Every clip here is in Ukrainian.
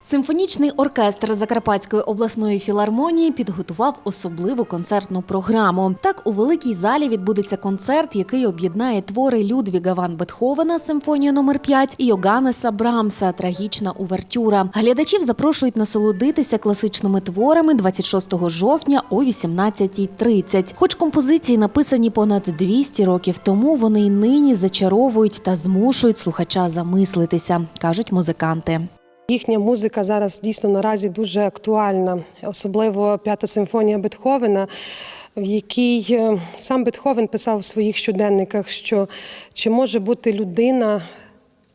Симфонічний оркестр Закарпатської обласної філармонії підготував особливу концертну програму. Так, у великій залі відбудеться концерт, який об'єднає твори Людвіга ван Бетховена Симфонія номер 5 і Йоганнеса Брамса Трагічна увертюра. Глядачів запрошують насолодитися класичними творами 26 жовтня о 18.30. Хоч композиції написані понад 200 років тому, вони й нині зачаровують та змушують слухача замислитися, кажуть музиканти. Їхня музика зараз дійсно наразі дуже актуальна, особливо п'ята симфонія Бетховена, в якій е, сам Бетховен писав у своїх щоденниках, що чи може бути людина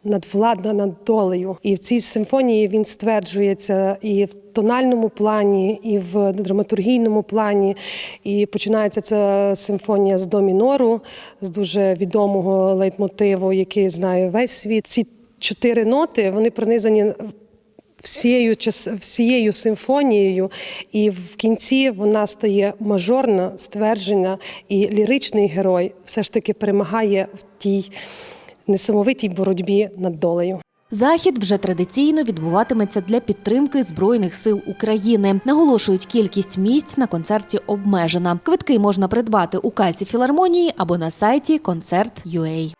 надвладна над долею. І в цій симфонії він стверджується і в тональному плані, і в драматургійному плані. І починається ця симфонія з до мінору, з дуже відомого лейтмотиву, який знає весь світ. Ці чотири ноти вони пронизані всією всією симфонією, і в кінці вона стає мажорна, стверджена, і ліричний герой все ж таки перемагає в тій несамовитій боротьбі над долею. Захід вже традиційно відбуватиметься для підтримки збройних сил України. Наголошують, кількість місць на концерті обмежена. Квитки можна придбати у касі філармонії або на сайті Концерт.ua.